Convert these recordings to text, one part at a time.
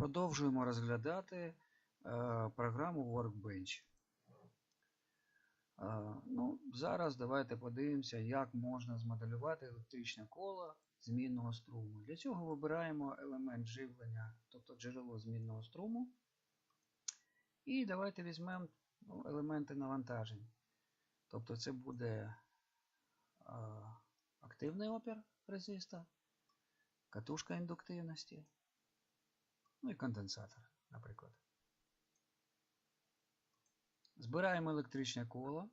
Продовжуємо розглядати е, програму Workbench. Е, ну, зараз давайте подивимося, як можна змоделювати електричне коло змінного струму. Для цього вибираємо елемент живлення, тобто джерело змінного струму. І давайте візьмемо ну, елементи навантажень. Тобто це буде е, активний опір резиста, катушка індуктивності. Ну і конденсатор, наприклад. Збираємо електричне коло,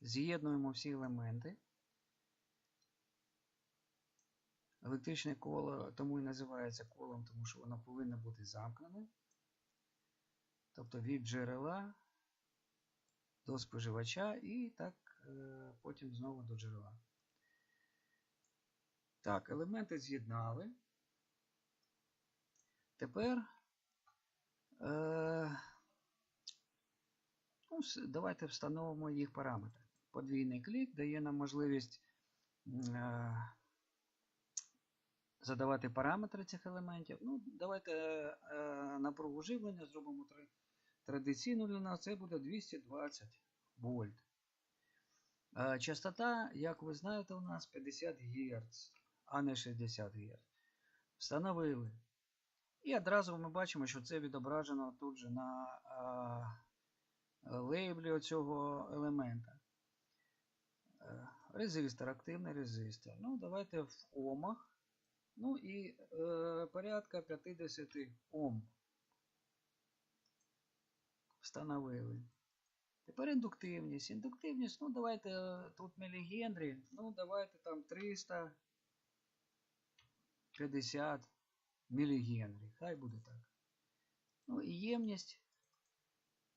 з'єднуємо всі елементи. Електричне коло тому і називається колом, тому що воно повинно бути замкненим. Тобто від джерела до споживача і так е, потім знову до джерела. Так, елементи з'єднали. Тепер е, ну, давайте встановимо їх параметри. Подвійний клік дає нам можливість е, задавати параметри цих елементів. Ну, давайте е, напругу живлення зробимо тр- традиційну для нас. Це буде 220 вольт. Е, частота, як ви знаєте, у нас 50 Гц, а не 60 Гц. Встановили. І одразу ми бачимо, що це відображено тут же на а, лейблі цього елемента. Е, Резистор, активний резистор. Ну, давайте в омах. Ну і е, порядка 50 Ом. Встановили. Тепер індуктивність. Індуктивність, ну давайте е, тут мілігенрі, ну давайте там 350 мілігенрі. Хай буде так. Ну і ємність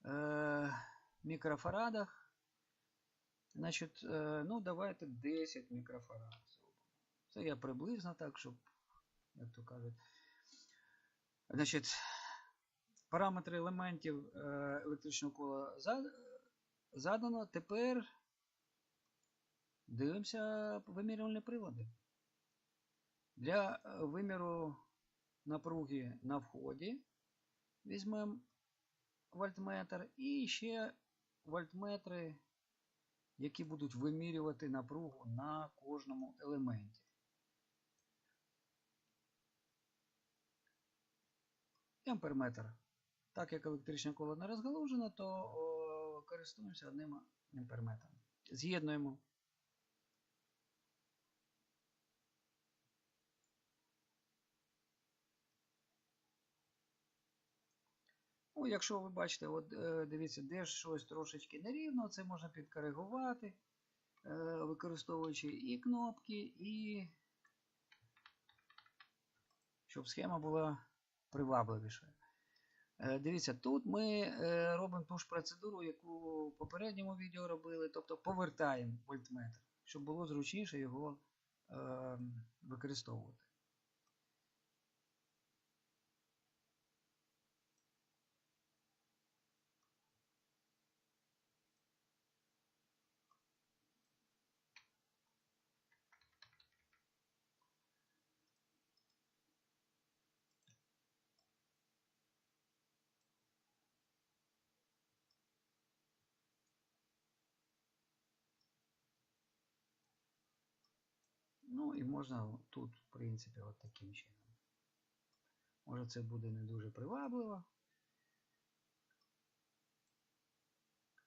е, мікрофарадах. Значить, е, ну давайте 10 мікрофарад. Це я приблизно так, щоб, як то кажуть. Значить, параметри елементів е, електричного кола задано. Тепер дивимося вимірювальні прилади. Для виміру напруги на вході візьмемо вольтметр і ще вольтметри, які будуть вимірювати напругу на кожному елементі. Амперметр. Так як електричне коло не розгалужено, то о, користуємося одним амперметром. З'єднуємо. Ну, якщо ви бачите, от е, дивіться, де щось трошечки нерівно, це можна підкоригувати, е, використовуючи і кнопки, і щоб схема була привабливішою. Е, Дивіться, тут ми робимо ту ж процедуру, яку в попередньому відео робили, тобто повертаємо вольтметр, щоб було зручніше його е, використовувати. Ну і можна тут, в принципі, от таким чином. Може це буде не дуже привабливо.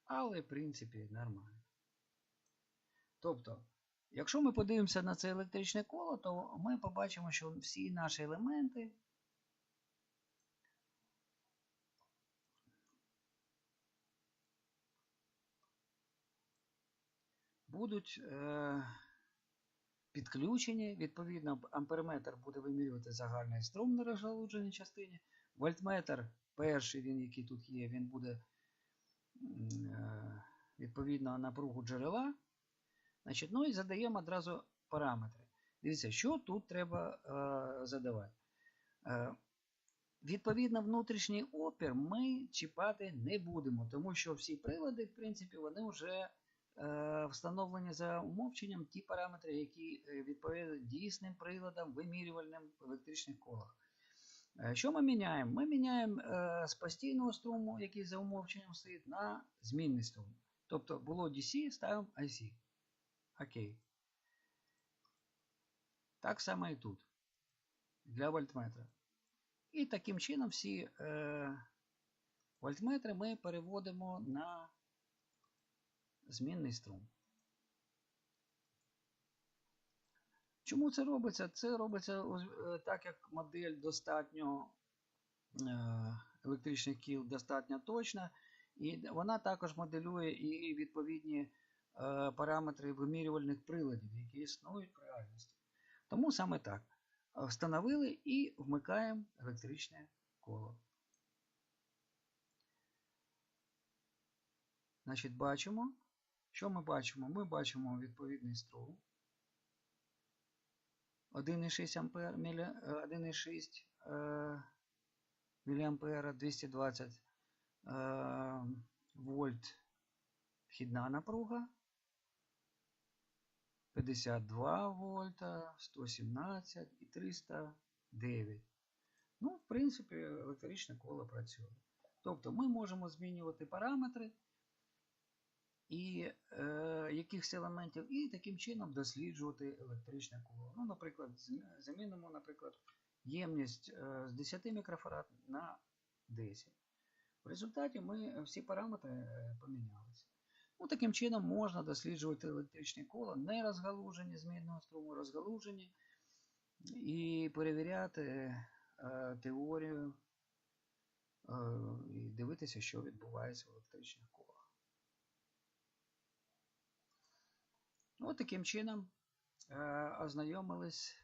Але, в принципі, нормально. Тобто, якщо ми подивимося на це електричне коло, то ми побачимо, що всі наші елементи будуть е, підключені. Відповідно, амперметр буде вимірювати загальний струм на розгалудженій частині. Вольтметр, перший, він, який тут є, він буде е, відповідно напругу джерела. Значить, ну і задаємо одразу параметри. Дивіться, що тут треба е, задавати. Е, відповідно, внутрішній опір ми чіпати не будемо, тому що всі прилади, в принципі, вони вже встановлені за умовченням ті параметри, які е, відповідають дійсним приладам, вимірювальним в електричних колах. Е, Що ми міняємо? Ми міняємо е, з постійного струму, який за умовченням стоїть, на змінний струм. Тобто було DC, ставимо IC. Окей. Так само і тут. Для вольтметра. І таким чином всі е, вольтметри ми переводимо на змінний струм. Чому це робиться? Це робиться е, так, як модель достатньо е, електричних кіл достатньо точна, і вона також моделює і відповідні е, параметри вимірювальних приладів, які існують в реальності. Тому саме так. Встановили і вмикаємо електричне коло. Значить, бачимо. Що ми бачимо? Ми бачимо відповідний струм. 1,6 ампер, е, 1,6 е, 220 е, вольт вхідна напруга, 52 вольта, 117 і 309. Ну, в принципі, електричне коло працює. Тобто ми можемо змінювати параметри і е, якихось елементів, і таким чином досліджувати електричне коло. Ну, наприклад, замінимо, наприклад, ємність е, з 10 мікрофарад на 10. В результаті ми всі параметри е, помінялися. Ну, таким чином можна досліджувати електричне коло, не розгалужені змінного струму, розгалужені, і перевіряти е, теорію е, і дивитися, що відбувається в електричних колах. Ну, таким чином е, ознайомились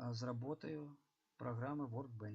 е, з роботою програми Workbench.